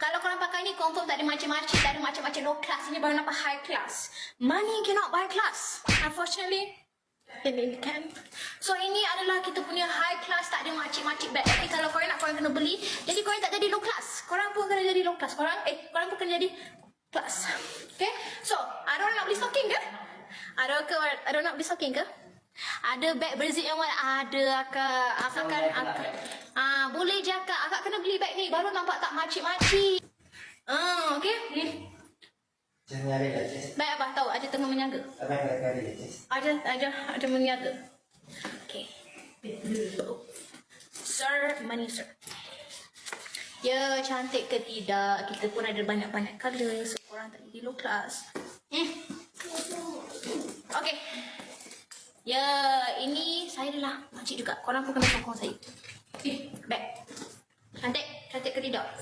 Kalau korang pakai ni confirm tak ada macam-macam, tak ada macam-macam low class. Ini baru nampak high class. Money cannot buy class. Unfortunately, ini kan. So ini adalah kita punya high class tak ada macam-macam bag. Tapi kalau korang nak korang kena beli, jadi korang tak jadi low class. Korang pun kena jadi low class. Korang eh korang pun kena jadi class. Okay? So, ada orang nak beli stocking ke? Ada ke ada orang nak beli stocking ke? Ada bag berzip yang mana? Ada akak. Akak kan akak. Ah, boleh je akak. Kena beli bag ni baru nampak tak macam-macam. Ah, okay. Hmm. Just nyari lah. Bag apa? Tahu ada tengah menyaga. Abang nak lah, Cis. Ada, ada, ada meniaga. Okay. Sir, money sir. Ya, cantik ke tidak? Kita pun ada banyak-banyak colour. So, korang tak jadi low class. Hmm. Okay. Ya, ini saya adalah makcik juga. Korang pun kena sokong saya. Eh, back. Cantik? Cantik ke tidak?